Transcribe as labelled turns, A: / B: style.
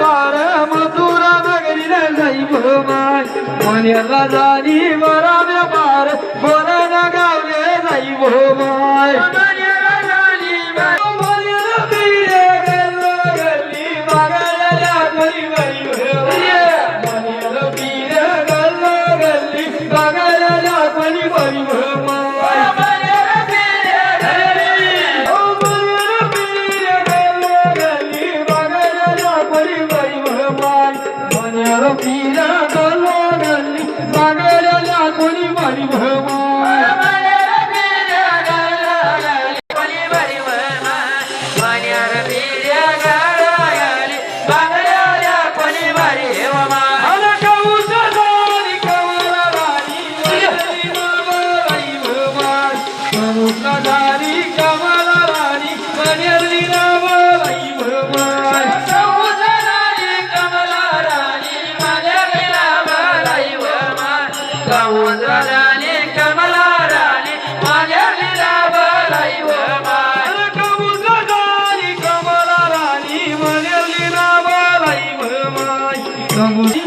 A: पार मथुरा नगरीला जाई माय मन्याला जाणी वराव्या पार बोला ना गावले जाई माय बघायला पण देव पीला गली सागरला कोणी मारी भगवा
B: पाहून राणी कमला राणी माझ्या लीलाबाई व माय.
A: कमला राणी माझ्या लीलाबाई व माय.